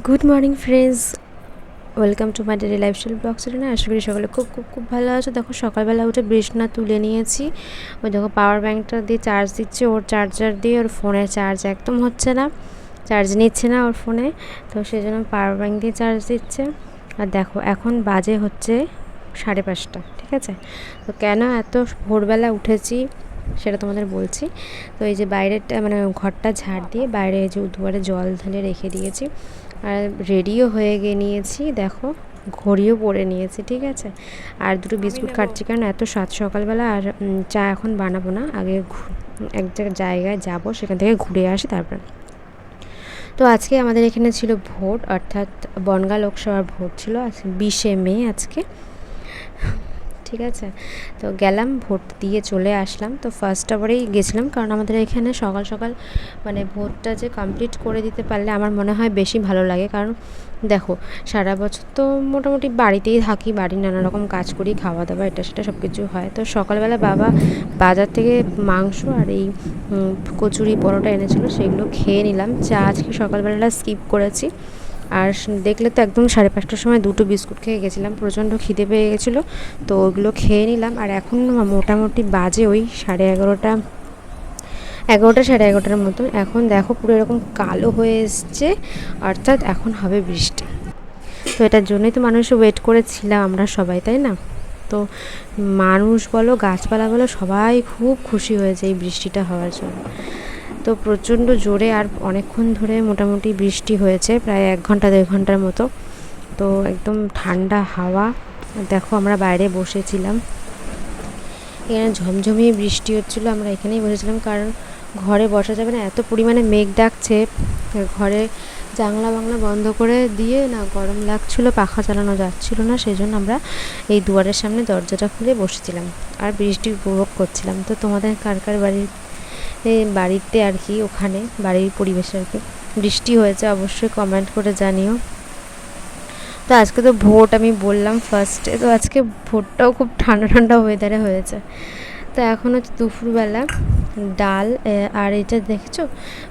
Good morning friends welcome to my daily lifestyle blog channel আশা করি সকালে খুব খুব খুব ভালো আছো। দেখো, সকালবেলা উঠে বৃষ্ণা তুলে নিয়েছি। ওই দেখো পাওয়ার ব্যাঙ্কটা দিয়ে চার্জ দিচ্ছে। ওর চার্জার দিয়ে ওর ফোনের চার্জ একদম হচ্ছে না। চার্জ নিচ্ছে না ওর ফোনে তো সেই জন্য পাওয়ার ব্যাঙ্ক দিয়ে চার্জ দিচ্ছে। আর দেখো, এখন বাজে হচ্ছে সাড়ে পাঁচটা, ঠিক আছে? তো কেন এত ভোরবেলা উঠেছি সেটা তোমাদের বলছি। তো এই যে বাইরেরটা মানে ঘরটা ঝাড় দিয়ে বাইরে যে দুয়ারে জল ঢেলে রেখে দিয়েছি। আর রেডিও হয়ে গিয়ে নিয়েছি দেখো ঘড়িও পরে নিয়েছি ঠিক আছে? আর দুটো বিস্কুট খাচ্ছি কারণ এত সাত সকালবেলা আর চা এখন বানাবো না আগে এক জায়গায় যাব সেখান থেকে ঘুরে আসি তারপর। তো আজকে আমাদের এখানে ছিল ভোট অর্থাৎ বনগা লোকসভার ভোট ছিল আজকে বিশে মে আজকে। ঠিক আছে? তো গেলাম, ভোট দিয়ে চলে আসলাম। তো ফার্স্ট আবারেই গেছিলাম কারণ আমাদের এখানে সকাল সকাল মানে ভোটটা যে কমপ্লিট করে দিতে পারলে আমার মনে হয় বেশি ভালো লাগে। কারণ দেখো, সারা বছর তো মোটামুটি বাড়িতেই থাকি, বাড়ির নানা রকম কাজ করি খাওয়া দাওয়া এটা সেটা সব কিছু হয়। তো সকালবেলা বাবা বাজার থেকে মাংস আর এই কচুরি পরোটা এনেছিল, সেগুলো খেয়ে নিলাম। চা আজকে সকালবেলাটা স্কিপ করেছি। আর দেখলে তো একদম সাড়ে পাঁচটার সময় দুটো বিস্কুট খেয়ে গেছিলাম, প্রচণ্ড খিদে পেয়ে গেছিল, তো ওগুলো খেয়ে নিলাম। আর এখন মোটামুটি বাজে ওই সাড়ে এগারোটা এগারোটা সাড়ে এগারোটার মতন। এখন দেখো পুরো এরকম কালো হয়ে এসছে, অর্থাৎ এখন হবে বৃষ্টি। তো এটার জন্যই তো মানুষ ওয়েট করেছিলাম আমরা সবাই, তাই না? তো মানুষ বলো, গাছপালা বলো, সবাই খুব খুশি হয়েছে এই বৃষ্টিটা হওয়ার জন্য। তো প্রচণ্ড জোরে আর অনেকক্ষণ ধরে মোটামুটি বৃষ্টি হয়েছে, প্রায় এক ঘণ্টা, দেড় ঘণ্টার মতো। তো একদম ঠান্ডা হাওয়া। দেখো আমরা বাইরে বসেছিলাম। এখানে ঝমঝমিয়ে বৃষ্টি হচ্ছিল, আমরা এখানেই বসেছিলাম কারণ ঘরে বসা যাবে না, এত পরিমাণে মেঘ ডাকছে। ঘরে জানলা বাংলা বন্ধ করে দিয়ে না গরম লাগছিল, পাখা চালানো যাচ্ছিল না সেই জন্য আমরা এই দুয়ারের সামনে দরজাটা খুলে বসেছিলাম। আর বৃষ্টি উপভোগ করছিলাম। তো তোমাদের কার কার বাড়ির বাড়িতে আর কি, ওখানে, বাড়ির পরিবেশে আর কি। বৃষ্টি হয়েছে, অবশ্যই কমেন্ট করে জানিও। তো আজকে তো ভোট আমি বললাম ফার্স্টে তো আজকে ভোটটাও খুব ঠান্ডা ঠান্ডা ওয়েদারে হয়েছে। তো এখন হচ্ছে দুপুরবেলা ডাল আর এটা দেখছ?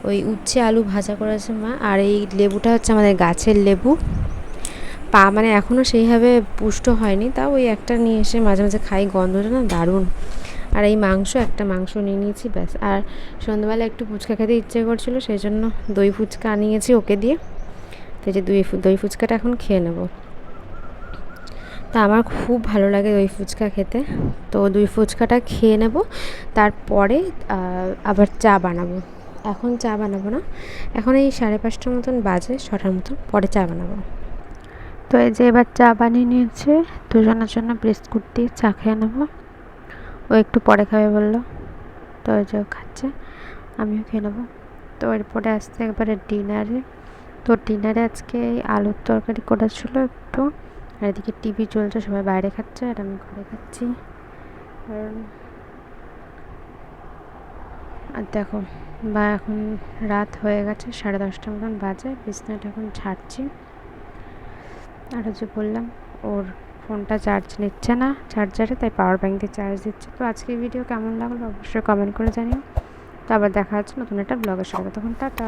ওই উচ্ছে আলু ভাজা করেছে মা, আর এই লেবুটা হচ্ছে আমাদের গাছের লেবু। পা মানে এখনও সেইভাবে পুষ্ট হয়নি, তাও ওই একটা নিয়ে এসে মাঝে মাঝে খাই, গন্ধটা না দারুণ। আর এই মাংস, একটা মাংস নিয়ে নিয়েছি, ব্যাস। আর সন্ধ্যাবেলা একটু ফুচকা খেতে ইচ্ছে করছিল সেই জন্য দই ফুচকা আনিয়েছি ওকে দিয়ে। তো যে দই দই ফুচকাটা এখন খেয়ে নেব। তা আমার খুব ভালো লাগে দই ফুচকা খেতে। তো দই ফুচকাটা খেয়ে নেব, তারপরে আবার চা বানাবো। এখন চা বানাবো না, এখন এই সাড়ে পাঁচটার মতন বাজে, ছটার মতন, পরে চা বানাবো। তো এই যে এবার চা বানিয়ে নিয়েছে, দুজনের জন্য বিস্কুট দিয়ে চা খেয়ে নেব। ও একটু পরে খাবে বলল। তো ওই যে খাচ্ছে, আমিও খেয়ে নেব। তো এরপরে আসতে একবারে ডিনারে। তো ডিনারে আজকে এই আলুর তরকারি করেছিল একটু। আর এদিকে টিভি চলছে, সবাই বাইরে খাচ্ছে আর আমি ঘরে খাচ্ছি। আর আর দেখো, বা এখন রাত হয়ে গেছে সাড়ে দশটা মতন বাজে, বিছনাটা এখন ছাড়ছি। আর যে বললাম, ওর ফোনটা চার্জ নিচ্ছে না চার্জারে তাই পাওয়ার ব্যাঙ্কে চার্জ দিচ্ছে। তো আজকের ভিডিও কেমন লাগল অবশ্যই কমেন্ট করে জানিও। তো আবার দেখা হচ্ছে নতুন একটা ব্লগের সঙ্গে। তখন টাটা।